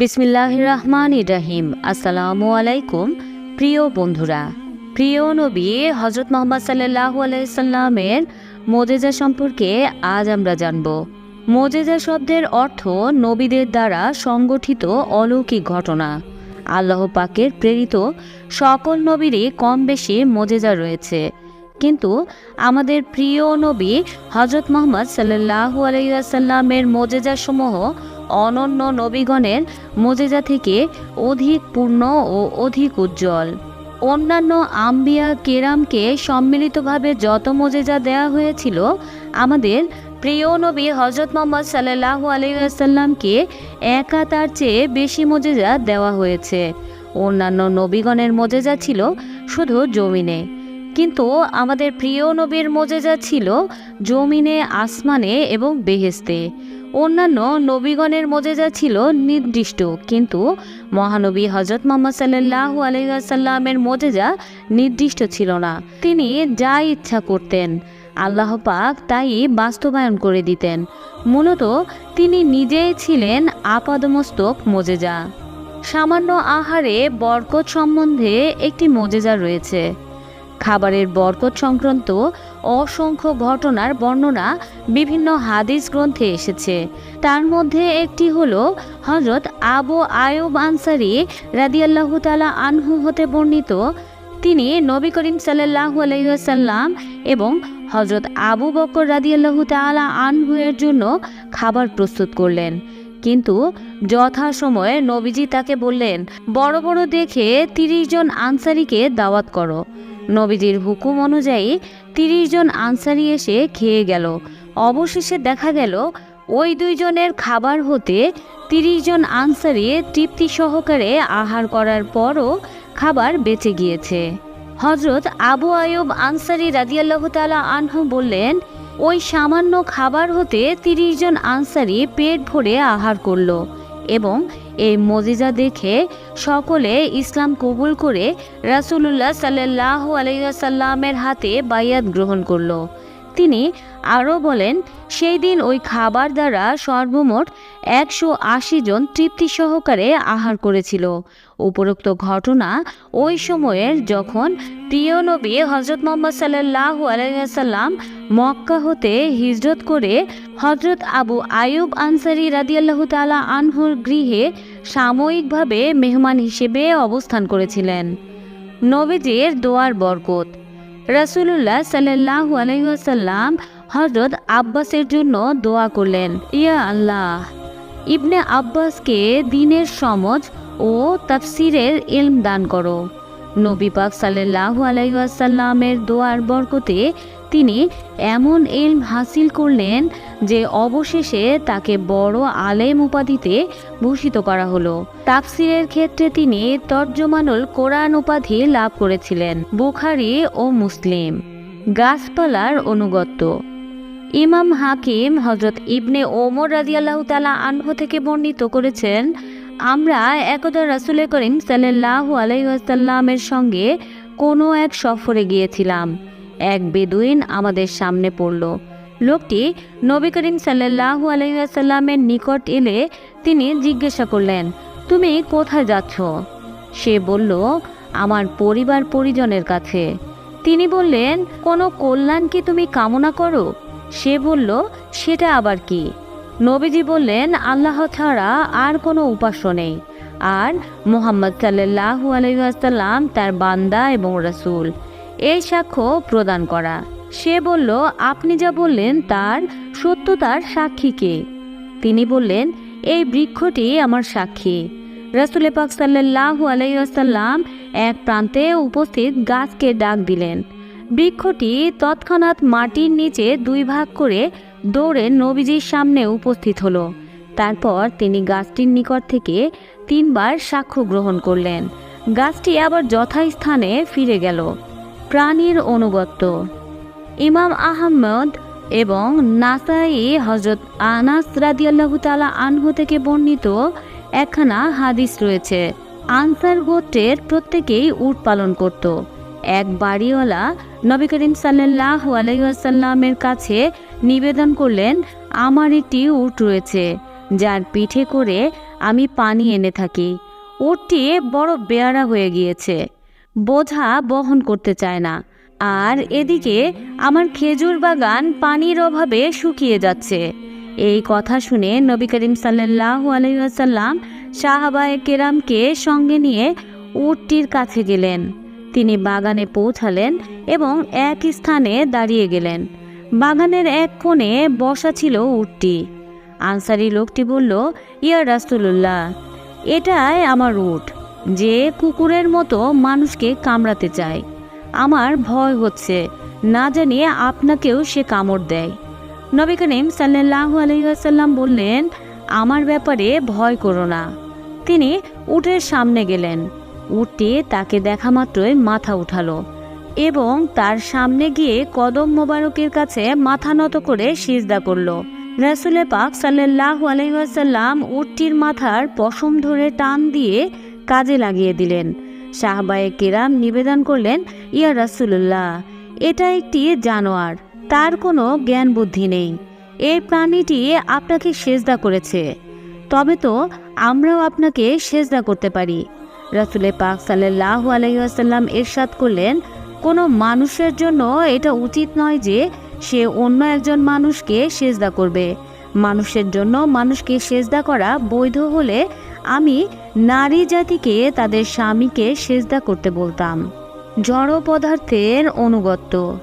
বিসমিল্লাহ রহমান ইরাহিম আসসালামু আলাইকুম প্রিয় বন্ধুরা। প্রিয় নবী হজরত মোহাম্মদ সাল্লাহ আলাইসাল্লামের মোজেজা সম্পর্কে আজ আমরা জানব। মোজেজা শব্দের অর্থ নবীদের দ্বারা সংগঠিত অলৌকিক ঘটনা। আল্লাহ পাকের প্রেরিত সকল নবীরই কম বেশি মোজেজা রয়েছে। কিন্তু আমাদের প্রিয় নবী হজরত মোহাম্মদ সাল্লাহু আলাইসাল্লামের মোজেজাসমূহ অনন্য নবীগণের মোজেজা থেকে অধিক পূর্ণ ও অধিক উজ্জ্বল। অন্যান্য আম্বিয়া কেরামকে সম্মিলিতভাবে যত মোজেজা দেওয়া হয়েছিল, আমাদের প্রিয় নবী হজরত মোহাম্মদ সাল্লাহু আলাইসাল্লামকে একা তার চেয়ে বেশি মোজেজা দেওয়া হয়েছে। অন্যান্য নবীগণের মজেজা ছিল শুধু জমিনে। কিন্তু আমাদের প্রিয় নবীর মোজেজা ছিল জমিনে, আসমানে এবং বেহেস্তে অন্যান্য নবীগণের মোজেজা ছিল নির্দিষ্ট, কিন্তু মহানবী হজরত মোহাম্মদ সাল্লাহ আলহাসাল্লামের মোজেজা নির্দিষ্ট ছিল না। তিনি যা ইচ্ছা করতেন, আল্লাহ পাক তাই বাস্তবায়ন করে দিতেন। মূলত তিনি নিজেই ছিলেন আপাদমস্তক মোজেজা। সামান্য আহারে বরকত সম্বন্ধে একটি মোজেজা রয়েছে। খাবারের বরকত সংক্রান্ত অসংখ্য ঘটনার বর্ণনা বিভিন্ন হাদিস গ্রন্থে এসেছে। তার মধ্যে একটি হল হজরত আবু আয়ুব আনসারি রাদিয়াল্লাহু তালা আনহু হতে বর্ণিত। তিনি নবী করিম সাল্লাহু আলহিহাসাল্লাম এবং হজরত আবু বকর রাদিয়াল্লাহু তালা আনহু এর জন্য খাবার প্রস্তুত করলেন। কিন্তু যথাসময়ে নবীজি তাকে বললেন, বড় বড় দেখে তিরিশ জন আনসারিকে দাওয়াত করো। নবীজির হুকুম অনুযায়ী তিরিশ জন আনসারি এসে খেয়ে গেল। অবশেষে দেখা গেল, ওই দুইজনের খাবার হতে তিরিশ জন আনসারি তৃপ্তি সহকারে আহার করার পরও খাবার বেঁচে গিয়েছে। হজরত আবু আয়ুব আনসারি রাদিয়াল্লাহ তালা আনহু বললেন, ওই সামান্য খাবার হতে তিরিশ জন আনসারি পেট ভরে আহার করল। এবং এই মজিজা দেখে সকলে ইসলাম কবুল করে রাসুলুল্লাহ সাল্লাহ আলাইসাল্লামের হাতে বাইয়াত গ্রহণ করল। তিনি আরও বলেন, সেই দিন ওই খাবার দ্বারা সর্বমোট একশো আশি জন তৃপ্তি সহকারে আহার করেছিল। উপরোক্ত ঘটনা ওই সময়ের যখন প্রিয় নবী হজরত মোহাম্মদ সাল্লাহ আলাইসাল্লাম মক্কা হতে হিজরত করে হজরত আবু আয়ুব আনসারি রাদিয়াল্লাহু তালা আনহুর গৃহে সাময়িকভাবে মেহমান হিসেবে অবস্থান করেছিলেন। নবীজির দোয়ার বরকত। রাসুলুল্লাহ সাল্লাহ আলহাসাল্লাম হজরত আব্বাসের জন্য দোয়া করলেন, ইয়া আল্লাহ, ইবনে আব্বাসকে দিনের সমজ ও তাফসিরের ইলম দান করো। নবী পাক সাল্লাহ আলাইসাল্লামের দোয়ার বরকতে তিনি এমন ইলম হাসিল করলেন যে অবশেষে তাকে বড় আলেম উপাধিতে ভূষিত করা হলো। তাফসিরের ক্ষেত্রে তিনি তর্জমানুল কোরআন উপাধি লাভ করেছিলেন, বুখারি ও মুসলিম। গাছপালার অনুগত্য। ইমাম হাকিম হজরত ইবনে ওমর রাজিয়াল্লাহ তালা আনহু থেকে বর্ণিত করেছেন আমরা একদা রাসুল করিম সাল্লাহ আলাইসাল্লামের সঙ্গে কোনো এক সফরে গিয়েছিলাম। এক বেদুইন আমাদের সামনে পড়ল। লোকটি নবী করিম সাল্লাহু আলহিহাসাল্লামের নিকট এলে তিনি জিজ্ঞাসা করলেন, তুমি কোথায় যাচ্ছ? সে বলল, আমার পরিবার পরিজনের কাছে। তিনি বললেন, কোনো কল্যাণ কি তুমি কামনা করো? সে বলল, সেটা আবার কি? নবীজি বললেন, আল্লাহ ছাড়া আর কোনো উপাস্য নেই। আর মোহাম্মদ সাল্লাহু আলহিহাসাল্লাম তার বান্দা এবং রাসূল। এই সাক্ষ্য প্রদান করা। সে বলল, আপনি যা বললেন তার সত্যতার সাক্ষী কে? তিনি বললেন, এই বৃক্ষটি আমার সাক্ষী। রাসুলে পাক সাল্লাহ আলাইসাল্লাম এক প্রান্তে উপস্থিত গাছকে ডাক দিলেন। বৃক্ষটি তৎক্ষণাৎ মাটির নিচে দুই ভাগ করে দৌড়ে নবীজির সামনে উপস্থিত হলো। তারপর তিনি গাছটির নিকট থেকে তিনবার সাক্ষ্য গ্রহণ করলেন। গাছটি আবার যথাস্থানে ফিরে গেল। প্রাণীর অনুগত্য। ইমাম আহমদ এবং নাসাই হজরত আনাস রাদিয়াল্লাহু তালা আনহু থেকে বর্ণিত একখানা হাদিস রয়েছে। আনসার গোত্রের প্রত্যেকেই উট পালন করত। এক বাড়িওয়ালা নবী করিম সাল্লাহ আলাইসাল্লামের কাছে নিবেদন করলেন, আমার একটি উট রয়েছে, যার পিঠে করে আমি পানি এনে থাকি। উটটি বড় বেয়ারা হয়ে গিয়েছে, বোঝা বহন করতে চায় না। আর এদিকে আমার খেজুর বাগান পানির অভাবে শুকিয়ে যাচ্ছে। এই কথা শুনে নবী করিম সাল্লাহ আলহাসাল্লাম সাহাবায়ে কেরামকে সঙ্গে নিয়ে উটটির কাছে গেলেন। তিনি বাগানে পৌঁছালেন এবং এক স্থানে দাঁড়িয়ে গেলেন। বাগানের এক কোণে বসা ছিল উটটি। আনসারি লোকটি বলল, ইয়া রাসুল্লাহ এটাই আমার উট, যে কুকুরের মতো মানুষকে কামড়াতে চায়। আমার ভয় হচ্ছে, না জানিয়ে আপনাকেও সে কামড় দেয়। নবী করিম সাল্লাহ আলহিহাসাল্লাম বললেন, আমার ব্যাপারে ভয় করো না। তিনি উটের সামনে গেলেন। উটটি তাকে দেখা মাত্রই মাথা উঠালো এবং তার সামনে গিয়ে কদম মোবারকের কাছে মাথা নত করে সিজদা করল। রাসুলে পাক সাল্লাহ আলহিহাসাল্লাম উটটির মাথার পশম ধরে টান দিয়ে কাজে লাগিয়ে দিলেন। শাহবায়ে কেরাম নিবেদন করলেন, ইয়া রাসুল্লাহ এটা একটি জানোয়ার, তার কোনো জ্ঞান বুদ্ধি নেই, এই প্রাণীটি আপনাকে সেজদা করেছে, তবে তো আমরাও আপনাকে সেজদা করতে পারি। রাসুলে পাক সাল্লাহ আলহিহাসাল্লাম এরশাদ করলেন, কোনো মানুষের জন্য এটা উচিত নয় যে সে অন্য একজন মানুষকে সেজদা করবে। মানুষের জন্য মানুষকে সেজদা করা বৈধ হলে আমি নারী জাতিকে তাদের স্বামীকে সেজদা করতে বলতাম। জড় পদার্থের অনুগত্য।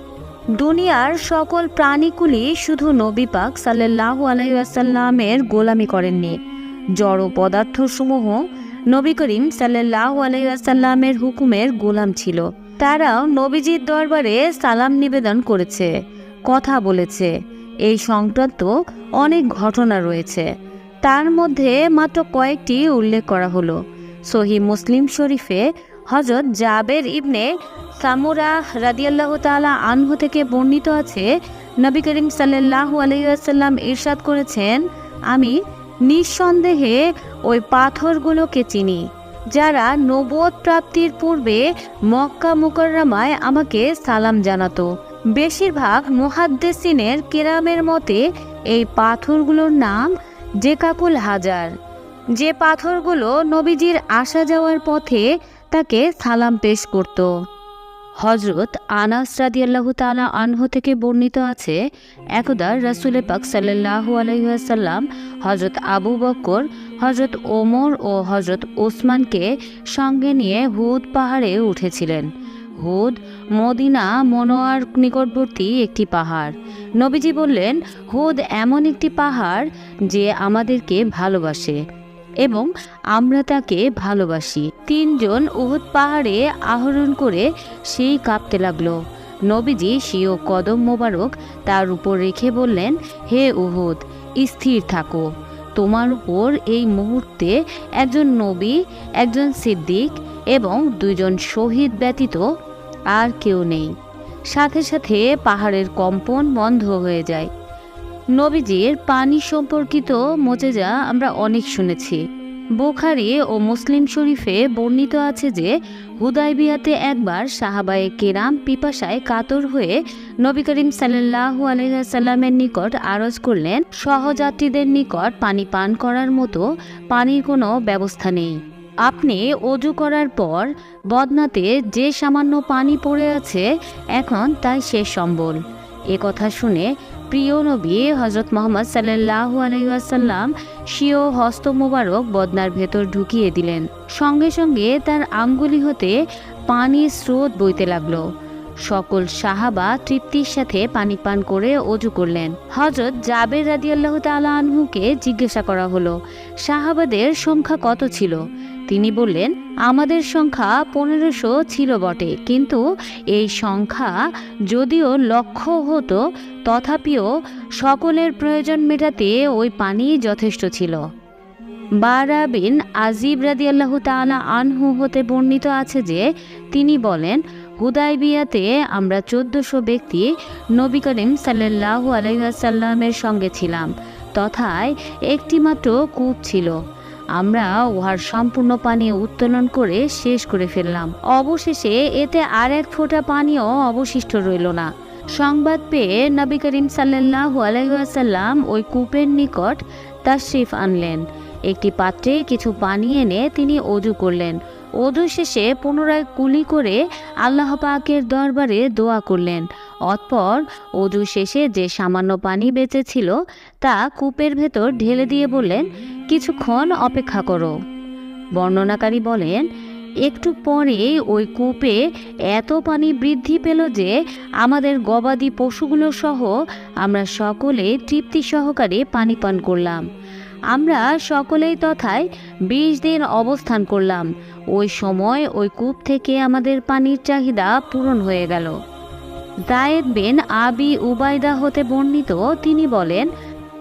দুনিয়ার সকল প্রাণীগুলি শুধু নবী পাক সাল্লাহ আলহিহাসাল্লামের গোলামি করেননি। জড় পদার্থসমূহ নবী করিম সাল্লাহ আলহিহাসাল্লামের হুকুমের গোলাম ছিল। তারাও নবীজির দরবারে সালাম নিবেদন করেছে, কথা বলেছে। এই সংক্রান্ত অনেক ঘটনা রয়েছে। তার মধ্যে মাত্র কয়েকটি উল্লেখ করা হলো। সহি মুসলিম শরীফে হজরত জাবের ইবনে সামুরা রাদিয়াল্লাহ তালা আনহু থেকে বর্ণিত আছে, নবী করিম সাল্লাহ আলহিহাসাল্লাম ইরশাদ করেছেন, আমি নিঃসন্দেহে ওই পাথরগুলোকে চিনি, যারা নবোধ প্রাপ্তির পূর্বে মক্কা মুকররামায় আমাকে সালাম জানাতো। বেশিরভাগ মুহাদ্দেসিনের কেরামের মতে এই পাথরগুলোর নাম জেকাকুল হাজার। যে পাথরগুলো নবীজির আসা যাওয়ার পথে তাকে সালাম পেশ করত। হজরত আনাস রাদিয়াল্লাহু তালা আনহু থেকে বর্ণিত আছে, একদা রাসুলে পাক সাল্লাহু আলহিহাসাল্লাম হজরত আবু বক্কর হজরত ওমর ও হজরত ওসমানকে সঙ্গে নিয়ে হুদ পাহাড়ে উঠেছিলেন। হুদ মদিনা মনোয়ার নিকটবর্তী একটি পাহাড়। নবীজি বললেন, হুদ এমন একটি পাহাড় যে আমাদেরকে ভালোবাসে। এবং আমরা তাকে ভালোবাসি। তিনজন উহুদ পাহাড়ে আহরণ করে সেই কাঁপতে লাগল। নবীজি সিও কদম মোবারক তার উপর রেখে বললেন, হে উহুদ, স্থির থাকো। তোমার উপর এই মুহূর্তে একজন নবী, একজন সিদ্দিক এবং দুজন শহীদ ব্যতীত আর কেউ নেই। সাথে সাথে পাহাড়ের কম্পন বন্ধ হয়ে যায়। নবীজির পানি সম্পর্কিত মোজেজা আমরা অনেক শুনেছি। বোখারি ও মুসলিম শরীফে বর্ণিত আছে যে হুদাইবিয়াতে একবার সাহাবায়ে কেরাম পিপাসায় কাতর হয়ে নবী করিম সাল্লাহু আলহামের নিকট আরজ করলেন, সহযাত্রীদের নিকট পানি পান করার মতো পানির কোনো ব্যবস্থা নেই। আপনি অজু করার পর বদনাতে যে সামান্য পানি পড়ে আছে, এখন তাই শেষ সম্বল। এ কথা শুনে প্রিয় নবী হজরত মোহাম্মদ সাল্লাহ আলহিহাসাল্লাম স্বীয় হস্ত মোবারক বদনার ভেতর ঢুকিয়ে দিলেন। সঙ্গে সঙ্গে তার আঙ্গুলি হতে পানির স্রোত বইতে লাগল। সকল সাহাবা তৃপ্তির সাথে পানি পান করে অজু করলেন। হজরত জাবের রাদিয়াল্লাহ তালা আনহুকে জিজ্ঞাসা করা হলো, সাহাবাদের সংখ্যা কত ছিল? তিনি বললেন, আমাদের সংখ্যা পনেরোশো ছিল বটে, কিন্তু এই সংখ্যা যদিও লক্ষ্য হতো, তথাপিও সকলের প্রয়োজন মেটাতে ওই পানি যথেষ্ট ছিল। বারা বিন আজিব রাদি আল্লাহ তালা আনহু হতে বর্ণিত আছে যে, তিনি বলেন হুদাইবিয়াতে আমরা চোদ্দশো ব্যক্তি নবী করিম সাল্লাহু আলহাসাল্লামের সঙ্গে ছিলাম, তথায় একটিমাত্র কূপ ছিল। আমরা উহার সম্পূর্ণ পানি উত্তোলন করে শেষ করে ফেললাম। অবশেষে এতে আর এক ফোঁটা পানিও অবশিষ্ট রইল না। সংবাদ পেয়ে নবী করিম সাল্লাহ আলাইসাল্লাম ওই কূপের নিকট তাশরিফ আনলেন। একটি পাত্রে কিছু পানি এনে তিনি অজু করলেন। অজু শেষে পুনরায় কুলি করে আল্লাহ পাকের দরবারে দোয়া করলেন। অতপর অজু শেষে যে সামান্য পানি বেঁচে ছিল তা কূপের ভেতর ঢেলে দিয়ে বললেন, কিছুক্ষণ অপেক্ষা করো। বর্ণনাকারী বলেন, একটু পরে ওই কূপে এত পানি বৃদ্ধি পেল যে আমাদের গবাদি পশুগুলো সহ আমরা সকলে তৃপ্তি সহকারে পানি পান করলাম। আমরা সকলেই তথায় বিশ দিন অবস্থান করলাম। ওই সময় ওই কূপ থেকে আমাদের পানির চাহিদা পূরণ হয়ে গেল। জায়েদ বিন আবি উবাইদা হতে বর্ণিত, তিনি বলেন,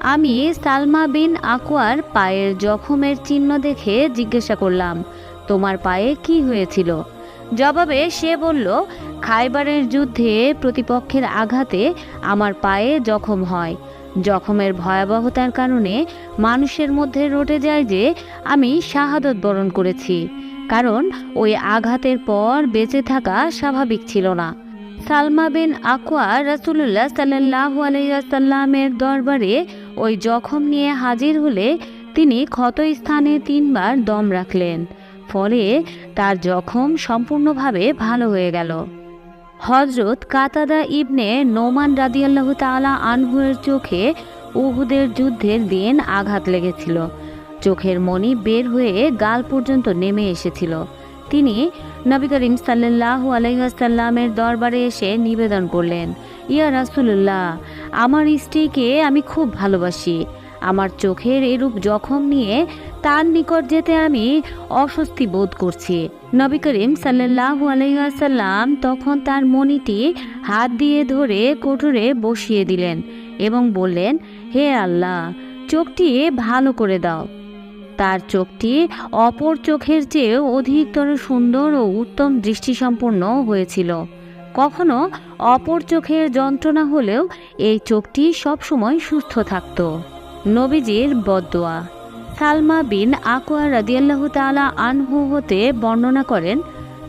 আমি সালমা বিন আকোয়ার পায়ের জখমের চিহ্ন দেখে জিজ্ঞাসা করলাম, তোমার পায়ে কি হয়েছিল? জবাবে সে বলল, খাইবারের যুদ্ধে প্রতিপক্ষের আঘাতে আমার পায়ে জখম হয়। জখমের ভয়াবহতার কারণে মানুষের মধ্যে রটে যায় যে আমি শাহাদত বরণ করেছি। কারণ ওই আঘাতের পর বেঁচে থাকা স্বাভাবিক ছিল না। সালমা বিন আকোয়া রাসুল্লাহ সাল্লাহ আলাইসাল্লামের দরবারে ওই জখম নিয়ে হাজির হলে তিনি ক্ষত স্থানে তিনবার দম রাখলেন। ফলে তার জখম সম্পূর্ণভাবে ভালো হয়ে গেল। হজরত কাতাদা ইবনে নোমান রাদিয়াল্লাহু তাআলা আনহুয়ের চোখে উহুদের যুদ্ধের দিন আঘাত লেগেছিল। চোখের মণি বের হয়ে গাল পর্যন্ত নেমে এসেছিল। তিনি নবী করিম সাল্লাল্লাহু আলাইসাল্লামের দরবারে এসে নিবেদন করলেন, ইয়া রাসূলুল্লাহ, আমার স্ত্রীকে আমি খুব ভালোবাসি। আমার চোখের এরূপ জখম নিয়ে তার নিকট যেতে আমি অস্বস্তি বোধ করছি। নবী করিম সাল্লাহ আলাইসাল্লাম তখন তার মণিটি হাত দিয়ে ধরে কোটরে বসিয়ে দিলেন এবং বললেন, হে আল্লাহ, চোখটি ভালো করে দাও। তার চোখটি অপর চোখের চেয়ে অধিকতর সুন্দর ও উত্তম দৃষ্টিসম্পন্ন হয়েছিল। কখনো অপর চোখের যন্ত্রণা হলেও এই চোখটি সবসময় সুস্থ থাকত। নবীজির বদোয়া সালমা বিন আকোয়া রাদিয়াল্লাহ তালা আনহু হতে বর্ণনা করেন,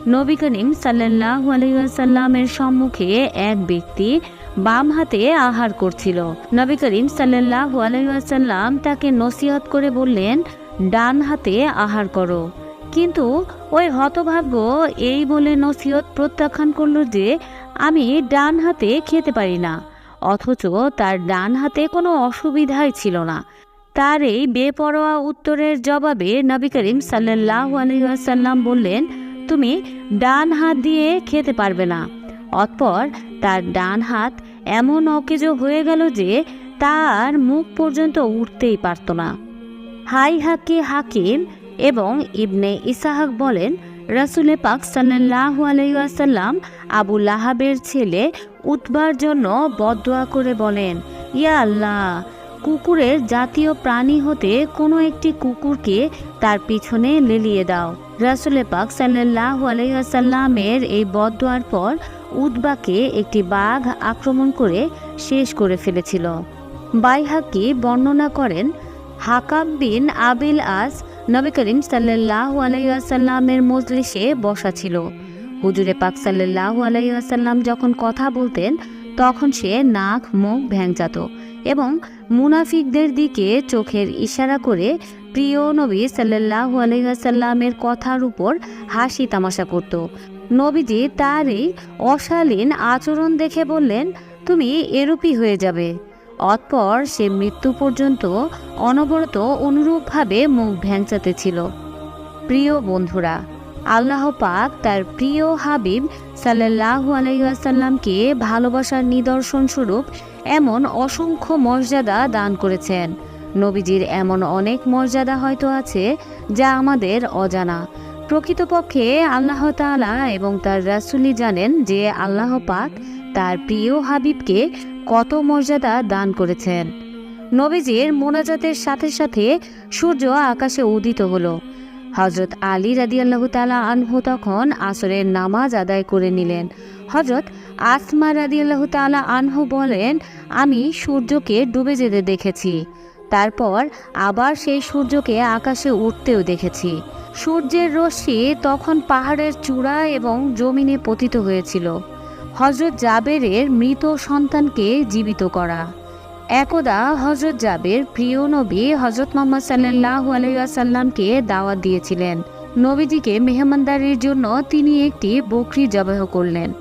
নবী করিম সাল্লাহ আলাইসাল্লামের সম্মুখে এক ব্যক্তি বাম হাতে আহার করছিল। নবী করিম সাল্লাহ আলাইসাল্লাম তাকে নসিহত করে বললেন, ডান হাতে আহার করো। কিন্তু ওই হতভাগ্য এই বলে নসিহত প্রত্যাখ্যান করল যে, আমি ডান হাতে খেতে পারি না। অথচ তার ডান হাতে কোনো অসুবিধাই ছিল না। তার এই বেপরোয়া উত্তরের জবাবে নবী করিম সাল্লাহ আলহাসাল্লাম বললেন, তুমি ডান হাত দিয়ে খেতে পারবে না। অতপর তার ডান হাত এমন অকেজো হয়ে গেল যে তার মুখ পর্যন্ত উঠতেই পারত না। হাই হাকি হাকিম এবং ইবনে ইসাহাক বলেন, রাসুলে পাক সাল্লাহ আলাইসাল্লাম আবু লাহাবের ছেলে উতবার জন্য বদোয়া করে বলেন, ইয়া আল্লাহ, কুকুরের জাতীয় প্রাণী হতে কোনো একটি কুকুরকে তার পিছনে লেলিয়ে দাও। রাসুলে পাক সাল্লাহ আলাইসাল্লামের এই বদোয়ার পর উদ্বাকে একটি বাঘ আক্রমণ করে শেষ করে ফেলেছিল। বাইহাকি বর্ণনা করেন হাকাব বিন আবিল আস নবী করিম সাল্লাহ আলাইসাল্লামের মজলিসে বসা ছিল। হুজুরে পাক সাল্লাহ আলাইসাল্লাম যখন কথা বলতেন, তখন সে নাক, মুখ ভ্যাংচাত এবং মুনাফিকদের দিকে চোখের ইশারা করে প্রিয় নবী সাল্লাহ আলাইসাল্লামের কথার উপর হাসি তামাশা করত। নবীজি তার এই অশালীন আচরণ দেখে বললেন, তুমি এরূপই হয়ে যাবে। অতপর সে মৃত্যু পর্যন্ত অনবরত অনুরূপভাবে মুখ ভ্যাংচাতে ছিল প্রিয় বন্ধুরা আল্লাহ পাক তার প্রিয় হাবিব সাল্লাহু আলাইসাল্লামকে ভালোবাসার নিদর্শন স্বরূপ এমন অসংখ্য মর্যাদা দান করেছেন। নবীজির এমন অনেক মর্যাদা হয়তো আছে যা আমাদের অজানা। প্রকৃতপক্ষে আল্লাহ তাআলা এবং তার রাসুলি জানেন যে আল্লাহ পাক তার প্রিয় হাবিবকে কত মর্যাদা দান করেছেন। নবীজির মোনাজাতের সাথে সাথে সূর্য আকাশে উদিত হলো। হজরত আলী রাদিয়াল্লাহ আনহু তখন আসরের নামাজ আদায় করে নিলেন। হজরত আসমা রাদিয়াল্লাহ তালা আনহু বলেন, আমি সূর্যকে ডুবে যেতে দেখেছি। তারপর আবার সেই সূর্যকে আকাশে উঠতেও দেখেছি। সূর্যের রশ্মি তখন পাহাড়ের চূড়া এবং জমিনে পতিত হয়েছিল। হজরত জাবেরের মৃত সন্তানকে জীবিত করা। একদা হজরত জাবের প্রিয় নবী হজরত মোহাম্মদ সাল্লাহু আলাইসাল্লামকে দাওয়াত দিয়েছিলেন। নবীজিকে মেহমানদারির জন্য তিনি একটি বকরি জবাহ করলেন।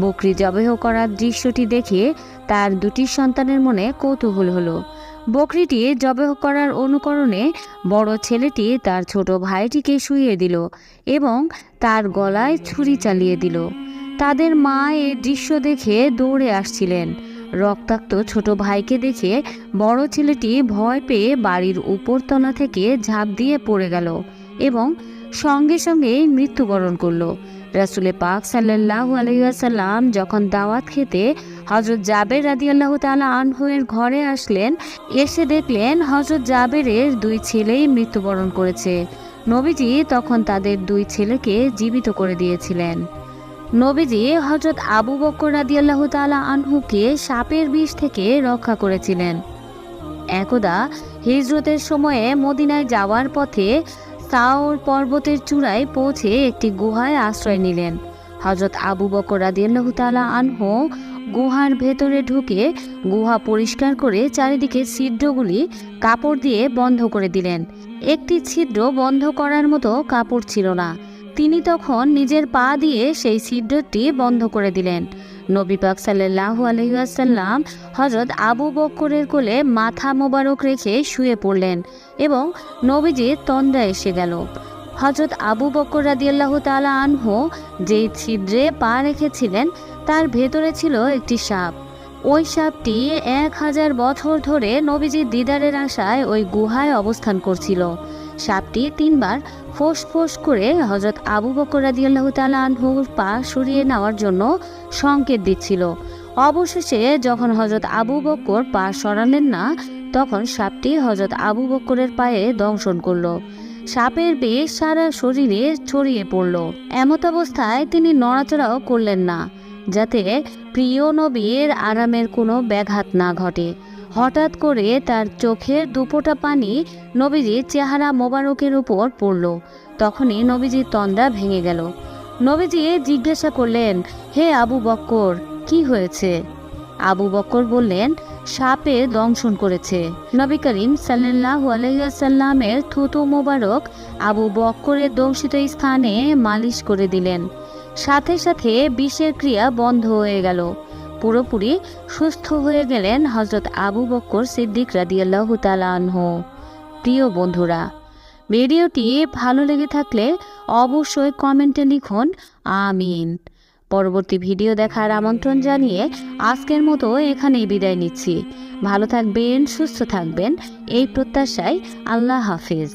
বকরি জবাহ করার দৃশ্যটি দেখে তার দুটি সন্তানের মনে কৌতূহল হলো। বকরিটি জবাহ করার অনুকরণে বড় ছেলেটি তার ছোট ভাইটিকে শুইয়ে দিল এবং তার গলায় ছুরি চালিয়ে দিল। তাদের মা এই দৃশ্য দেখে দৌড়ে আসছিলেন। রক্তাক্ত ছোট ভাইকে দেখে বড় ছেলেটি ভয় পেয়ে বাড়ির উপরতলা থেকে ঝাঁপ দিয়ে পড়ে গেল এবং সঙ্গে সঙ্গে মৃত্যুবরণ করল। রাসুলে পাক সাল্লাহ আলহিহাসাল্লাম যখন দাওয়াত খেতে হজরত জাবের রাদি আল্লাহ তালা আনহুয়ের ঘরে আসলেন, এসে দেখলেন হজরত জাবেরের দুই ছেলেই মৃত্যুবরণ করেছে। নবীজি তখন তাদের দুই ছেলেকে জীবিত করে দিয়েছিলেন। নবীজি হজরত আবু বকর রাদি আল্লাহ তালা আনহুকে সাপের বিষ থেকে রক্ষা করেছিলেন। একদা হিজরতের সময়ে মদিনায় যাওয়ার পথে সাওর পর্বতের চূড়ায় পৌঁছে একটি গুহায় আশ্রয় নিলেন। হজরত আবু বকর রাদিয়াল্লাহু তাআলা আনহু গুহার ভেতরে ঢুকে গুহা পরিষ্কার করে চারিদিকে ছিদ্রগুলি কাপড় দিয়ে বন্ধ করে দিলেন। একটি ছিদ্র বন্ধ করার মতো কাপড় ছিল না। তিনি তখন নিজের পা দিয়ে সেই ছিদ্রটি বন্ধ করে দিলেন। নবী পাক সাল্লাল্লাহু আলাইহি ওয়াসাল্লাম হজরত আবু বক্করের কোলে মাথা মোবারক রেখে শুয়ে পড়লেন এবং নবীজির তন্দ্রা এসে গেল। হজরত আবু বক্কর রাদিয়াল্লাহু তাআলা আনহু যেই ছিদ্রে পা রেখেছিলেন, তার ভেতরে ছিল একটি সাপ। ওই সাপটি এক হাজার বছর ধরে নবীজির দিদারের আশায় ওই গুহায় অবস্থান করছিল। সাপটি তিনবার ফোঁস ফোঁস করে হজরত আবু বকর রাদিয়াল্লাহু তাআলা আনহুর পা সরিয়ে নেওয়ার জন্য সংকেত দিচ্ছিল। অবশেষে যখন হজরত আবু বক্কর পা সরালেন না, তখন সাপটি হজরত আবু বক্করের পায়ে দংশন করল। সাপের বেশ সারা শরীরে ছড়িয়ে পড়ল। এমত অবস্থায় তিনি নড়াচড়াও করলেন না, যাতে প্রিয় নবীর আরামের কোনো ব্যাঘাত না ঘটে। হঠাৎ করে তার চোখের দুপোটা পানি নবীজির চেহারা মোবারকের উপর পড়ল। তখনই নবীজির তন্দ্রা ভেঙে গেল। নবীজি জিজ্ঞাসা করলেন, হে আবু বক্কর, কি হয়েছে? আবু বক্কর বললেন, সাপে দংশন করেছে। নবী করিম সাল্লাহ আলাইসাল্লামের থুতু মোবারক আবু বক্করের দংশিত স্থানে মালিশ করে দিলেন। সাথে সাথে বিষের ক্রিয়া বন্ধ হয়ে গেল। পুরোপুরি সুস্থ হয়ে গেলেন হজরত আবু বক্কর সিদ্দিক রাদিয়াল্লাহ তালানহ প্রিয় বন্ধুরা, ভিডিওটি ভালো লেগে থাকলে অবশ্যই কমেন্টে লিখুন, আমিন। পরবর্তী ভিডিও দেখার আমন্ত্রণ জানিয়ে আজকের মতো এখানেই বিদায় নিচ্ছি। ভালো থাকবেন, সুস্থ থাকবেন, এই প্রত্যাশায় আল্লাহ হাফিজ।